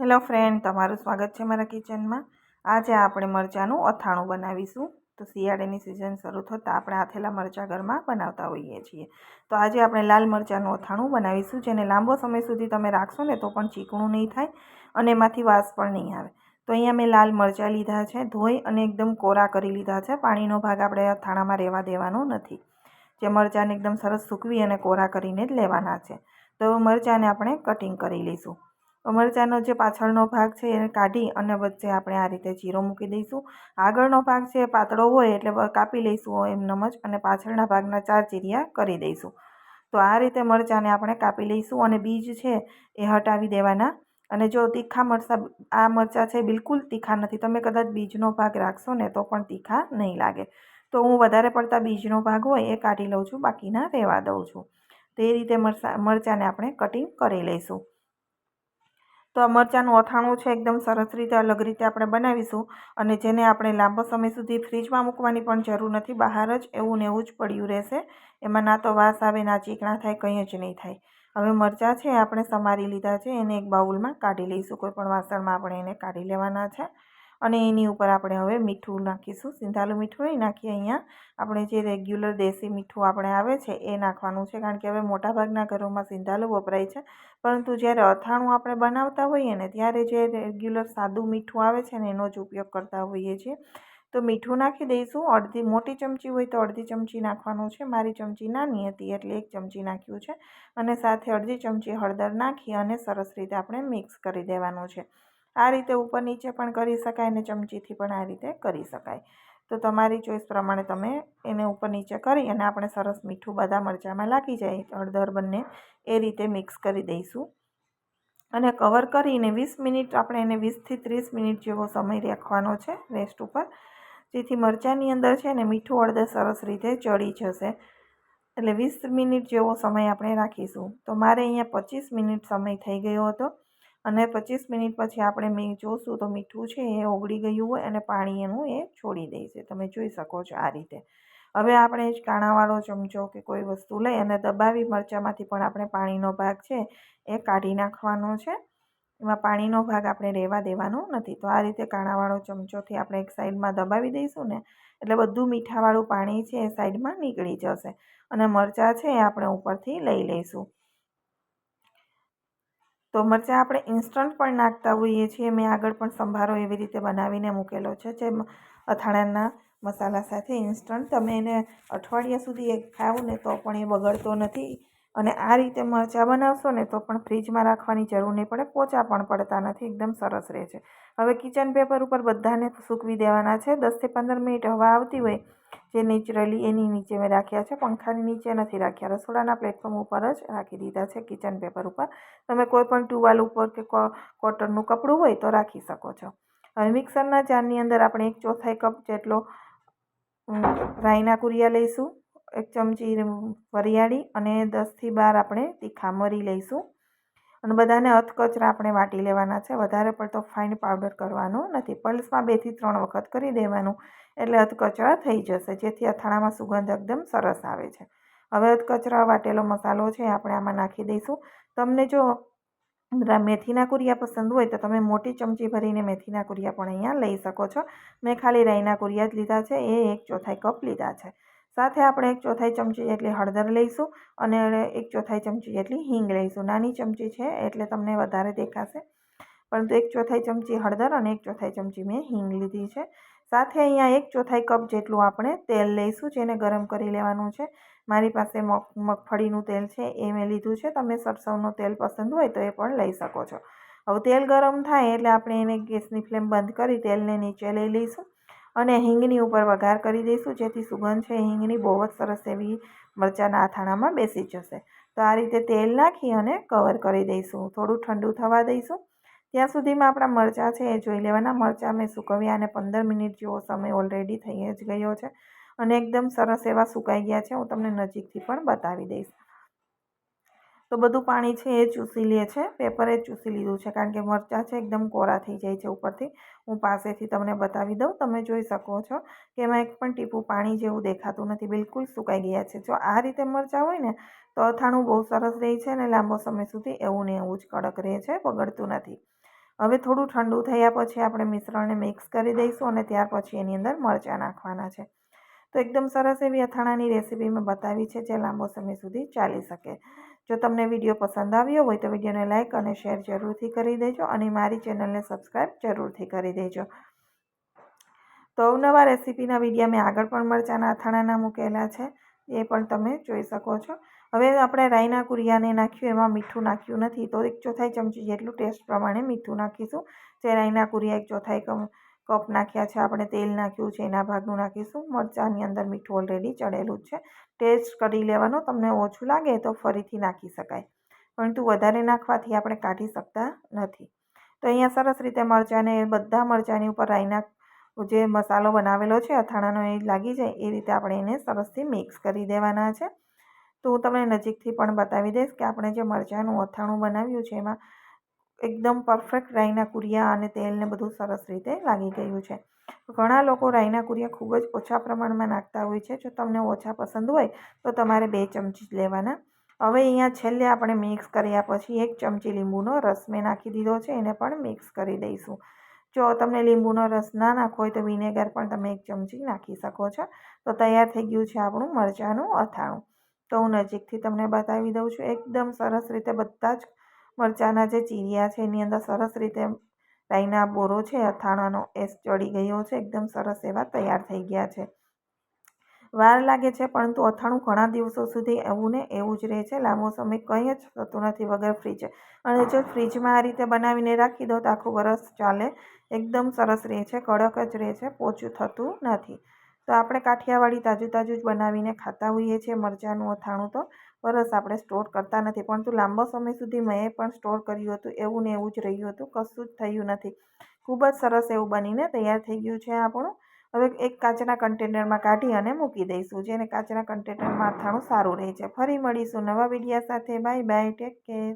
Hello friend, તમારું સ્વાગત છે મારા કિચનમાં. આજે આપણે મરચાંનું અથાણું બનાવીશું. તો શિયાળાની સિઝન શરૂ થતાં આપણે આથેલા મરચાં ઘરમાં બનાવતા હોઈએ છીએ. તો આજે આપણે લાલ મરચાંનું અથાણું બનાવીશું, જેને લાંબો સમય સુધી તમે રાખશો ને તો પણ ચીકણું નહીં થાય અને એમાંથી વાસ પણ નહીં આવે. તો અહીંયા મેં લાલ મરચાં લીધા છે, ધોઈ અને એકદમ કોરા કરી લીધા છે. પાણીનો ભાગ આપણે અથાણામાં રહેવા દેવાનો નથી. જે મરચાંને એકદમ સરસ સૂકવી અને કોરા કરીને જ લેવાના છે. તો મરચાંને આપણે કટિંગ કરી લઈશું. મરચાંનો જે પાછળનો ભાગ છે એને કાઢી અને વચ્ચે આપણે આ રીતે જીરો મૂકી દઈશું. આગળનો ભાગ છે પાતળો હોય એટલે કાપી લઈશું એમનેમ જ અને પાછળના ભાગના ચાર ચીરિયા કરી દઈશું. તો આ રીતે મરચાંને આપણે કાપી લઈશું અને બીજ છે એ હટાવી દેવાના. અને જો તીખા મરચાં આ મરચાં છે બિલકુલ તીખા નથી. તમે કદાચ બીજનો ભાગ રાખશો ને તો પણ તીખા નહીં લાગે. તો હું વધારે પડતા બીજનો ભાગ હોય એ કાઢી લઉં છું, બાકીના રહેવા દઉં છું. તો રીતે મરચાં મરચાંને આપણે કટિંગ કરી લઈશું. તો આ મરચાંનું અથાણું છે એકદમ સરસ રીતે, અલગ રીતે આપણે બનાવીશું અને જેને આપણે લાંબો સમય સુધી ફ્રીજમાં મૂકવાની પણ જરૂર નથી, બહાર જ એવું ને એવું જ પડ્યું રહેશે. એમાં ના તો વાસ આવે, ના ચીકણા થાય, કંઈ જ નહીં થાય. હવે મરચાં છે, આપણે સમારી લીધા છે, એને એક બાઉલમાં કાઢી લઈશું. કોઈ પણ વાસણમાં આપણે એને કાઢી લેવાના છે. અને એની ઉપર આપણે હવે મીઠું નાખીશું. સિંધાલું મીઠું નહીં નાખીએ અહીંયા. આપણે જે રેગ્યુલર દેશી મીઠું આપણે આવે છે એ નાખવાનું છે. કારણ કે હવે મોટાભાગના ઘરોમાં સિંધાલું વપરાય છે. પરંતુ જ્યારે અથાણું આપણે બનાવતા હોઈએ ને, ત્યારે જે રેગ્યુલર સાદું મીઠું આવે છે ને, એનો જ ઉપયોગ કરતા હોઈએ છીએ. તો મીઠું નાખી દઈશું. અડધી મોટી ચમચી હોય તો અડધી ચમચી નાખવાનું છે. મારી ચમચી નાની હતી એટલે એક ચમચી નાખ્યું છે. અને સાથે અડધી ચમચી હળદર નાખી અને સરસ રીતે આપણે મિક્સ કરી દેવાનું છે. આ રીતે ઉપર નીચે પણ કરી શકાય અને ચમચીથી પણ આ રીતે કરી શકાય. તો તમારી ચોઈસ પ્રમાણે તમે એને ઉપર નીચે કરી અને આપણે સરસ મીઠું બધા મરચાંમાં લાગી જાય. હળદર બંને એ રીતે મિક્સ કરી દઈશું. અને કવર કરીને વીસ મિનિટ, આપણે એને વીસથી ત્રીસ મિનિટ જેવો સમય રાખવાનો છે રેસ્ટ ઉપર. જેથી મરચાંની અંદર છે ને મીઠું હળદર સરસ રીતે ચડી જશે. એટલે વીસ મિનિટ જેવો સમય આપણે રાખીશું. તો મારે અહીંયા પચીસ મિનિટ સમય થઈ ગયો હતો. અને પચીસ મિનિટ પછી આપણે મેં જોશું તો મીઠું છે એ ઓગળી ગયું હોય અને પાણી એનું એ છોડી દેશે તમે જોઈ શકો છો આ રીતે. હવે આપણે જ કાણાવાળો ચમચો કે કોઈ વસ્તુ લઈ અને દબાવી મરચાંમાંથી પણ આપણે પાણીનો ભાગ છે એ કાઢી નાખવાનો છે. એમાં પાણીનો ભાગ આપણે રહેવા દેવાનો નથી. તો આ રીતે કાણાવાળો ચમચોથી આપણે એક સાઈડમાં દબાવી દઈશું ને એટલે બધું મીઠાવાળું પાણી છે એ સાઈડમાં નીકળી જશે. અને મરચાં છે એ આપણે ઉપરથી લઈ લઈશું. તો મરચાં આપણે ઇન્સ્ટન્ટ પણ નાખતા હોઈએ છીએ. મેં આગળ પણ સંભારો એવી રીતે બનાવીને મૂકેલો છે, જે અથાણાના મસાલા સાથે ઇન્સ્ટન્ટ તમે એને અઠવાડિયા સુધી ખાવ ને તો પણ એ બગડતો નથી. અને આ રીતે મરચાં બનાવશો ને તો પણ ફ્રીજમાં રાખવાની જરૂર નહીં પડે, પોચા પણ પડતા નથી, એકદમ સરસ રહે છે. હવે કિચન પેપર ઉપર બધાને સૂકવી દેવાના છે. દસથી પંદર મિનિટ હવા આવતી હોય જે નેચરલી એની નીચે મેં રાખ્યા છે પંખાની નીચે નથી રાખ્યા. રસોડાના પ્લેટફોર્મ ઉપર જ રાખી દીધા છે કિચન પેપર ઉપર. તમે કોઈ પણ ટુવાલ ઉપર કે કોટનનું કપડું હોય તો રાખી શકો છો. હવે મિક્સરના જારની અંદર આપણે એક ચોથાઈ કપ જેટલો રાઈના કુરિયા લઈશું, એક ચમચી વરિયાળી અને દસથી બાર આપણે તીખા મરી લઈશું. અને બધાને અધકચરા આપણે વાટી લેવાના છે. વધારે પડતો ફાઇન પાવડર કરવાનો નથી. પલ્સમાં બેથી ત્રણ વખત કરી દેવાનું એટલે અધકચરા થઈ જશે, જેથી અથાણામાં સુગંધ એકદમ સરસ આવે છે. હવે અધકચરા વાટેલો મસાલો છે આપણે આમાં નાખી દઈશું. તમને જો મેથીના કુરિયા પસંદ હોય તો તમે મોટી ચમચી ભરીને મેથીના કુરિયા પણ અહીંયા લઈ શકો છો. મેં ખાલી રાઈના કુરિયા જ લીધા છે. એ એક ચોથાઈ કપ લીધા છે. સાથે આપણે એક ચોથાઈ ચમચી જેટલી હળદર લઈશું અને એક ચોથાઈ ચમચી જેટલી હિંગ લઈશું. નાની ચમચી છે એટલે તમને વધારે દેખાશે. પરંતુ એક ચોથાઈ ચમચી હળદર અને એક ચોથાઈ ચમચી મેં હિંગ લીધી છે. સાથે અહીંયા એક ચોથાઈ કપ જેટલું આપણે તેલ લઈશું જેને ગરમ કરી લેવાનું છે. મારી પાસે મગફળીનું તેલ છે એ મેં લીધું છે. તમે સરસવનું તેલ પસંદ હોય તો એ પણ લઈ શકો છો. હવે તેલ ગરમ થાય એટલે આપણે એને ગેસની ફ્લેમ બંધ કરી તેલને નીચે લઈ લઈશું. અને હિંગની ઉપર વઘાર કરી દઈશું, જેથી સુગંધ છે હિંગની બહુ જ સરસ એવી મરચાંના આથાણામાં બેસી જશે. તો આ રીતે તેલ નાખી અને કવર કરી દઈશું. થોડું ઠંડુ થવા દઈશું. ત્યાં સુધીમાં આપણા મરચાં છે એ જોઈ લેવાના. મરચાં મેં સૂકવ્યા અને પંદર મિનિટ જેવો સમય ઓલરેડી થઈ જ ગયો છે. અને એકદમ સરસ એવા સુકાઈ ગયા છે. હું તમને નજીકથી પણ બતાવી દઈશ. તો બધું પાણી છે એ ચૂસી લે છે, પેપરે ચૂસી લીધું છે, કારણ કે મરચાં છે એકદમ કોરા થઈ જાય છે ઉપરથી. હું પાસેથી તમને બતાવી દઉં, તમે જોઈ શકો છો કે એમાં એક પણ ટીપું પાણી જેવું દેખાતું નથી, બિલકુલ સુકાઈ ગયા છે. જો આ રીતે મરચાં હોય ને, તો અથાણું બહુ સરસ રહે છે અને લાંબો સમય સુધી એવું ને એવું જ કડક રહે છે, બગડતું નથી. હવે થોડું ઠંડુ થયા પછી આપણે મિશ્રણને મિક્સ કરી દઈશું અને ત્યાર પછી એની અંદર મરચાં નાખવાના છે. તો એકદમ સરસ એવી અથાણાની રેસીપી મેં બતાવી છે જે લાંબો સમય સુધી ચાલી શકે. જો તમને વીડિયો પસંદ આવ્યો હોય તો વિડીયોને લાઇક અને શેર જરૂરથી કરી દેજો અને મારી ચેનલને સબસ્ક્રાઈબ જરૂરથી કરી દેજો. તો અવનવા રેસીપીના વીડિયો મેં આગળ પણ મરચાંના અથાણાના મૂકેલા છે, એ પણ તમે જોઈ શકો છો. હવે આપણે રાઈના કુરિયાને નાખ્યું, એમાં મીઠું નાખ્યું નથી. તો એક ચોથાઈ ચમચી જેટલું ટેસ્ટ પ્રમાણે મીઠું નાખીશું. જે રાઈના કુરિયા એક ચોથાઈ કપ નાખ્યા છે, આપણે તેલ નાખ્યું છે, એના ભાગનું નાખીશું. મરચાંની અંદર મીઠું ઓલરેડી ચડેલું છે. ટેસ્ટ કરી લેવાનો, તમને ઓછું લાગે તો ફરીથી નાખી શકાય. પરંતુ વધારે નાખવાથી આપણે કાઢી શકતા નથી. તો અહીંયા સરસ રીતે મરચાંને, બધા મરચાંની ઉપર રાઈના જે મસાલો બનાવેલો છે, અથાણાનો એ લાગી જાય, એ રીતે આપણે એને સરસથી મિક્સ કરી દેવાના છે. તો હું તમને નજીકથી પણ બતાવી દઈશ કે આપણે જે મરચાંનું અથાણું બનાવ્યું છે, એમાં એકદમ પરફેક્ટ રાઈના કુરિયા અને તેલને બધું સરસ રીતે લાગી ગયું છે. ઘણા લોકો રાઈના કુરિયા ખૂબ જ ઓછા પ્રમાણમાં નાખતા હોય છે. જો તમને ઓછા પસંદ હોય, તો તમારે બે ચમચી જ લેવાના. હવે અહીંયા છેલ્લે આપણે મિક્સ કર્યા પછી એક ચમચી લીંબુનો રસ મેં નાખી દીધો છે. એને પણ મિક્સ કરી દઈશું. જો તમને લીંબુનો રસ ના નાખવો હોય તો વિનેગર પણ તમે એક ચમચી નાખી શકો છો. તો તૈયાર થઈ ગયું છે આપણું મરચાંનું અથાણું. તો હું નજીકથી તમને બતાવી દઉં છું. એકદમ સરસ રીતે બધા જ મરચાંના જે ચીરિયા છે, એની અંદર સરસ રીતે રાઈના બોરો છે, અથાણાનો એ ચડી ગયો છે, એકદમ સરસ એવા તૈયાર થઈ ગયા છે. વાર લાગે છે, પરંતુ અથાણું ઘણા દિવસો સુધી એવું ને એવું જ રહે છે. લાંબો સમય કંઈ જ થતું નથી વગર ફ્રીજ. અને જો ફ્રીજમાં આ રીતે બનાવીને રાખી દો તો આખું વરસ ચાલે. એકદમ સરસ રહે છે, કડક જ રહે છે, પોચું થતું નથી. તો આપણે કાઠિયાવાડી તાજું તાજું જ બનાવીને ખાતા હોઈએ છીએ મરચાંનું અથાણું તો. વરસ આપણે સ્ટોર કરતા નથી. પરંતુ લાંબો સમય સુધી મેં પણ સ્ટોર કર્યું હતું. એવું ને એવું જ રહ્યું હતું. કશું જ થયું નથી. ખૂબ જ સરસ એવું બનીને તૈયાર થઈ ગયું છે આપણું. હવે એક કાચના કન્ટેનરમાં કાઢી અને મૂકી દઈશું. જેને કાચના કન્ટેનરમાં અથાણું સારું રહે છે. ફરી મળીશું નવા વિડીયા સાથે. Bye bye take care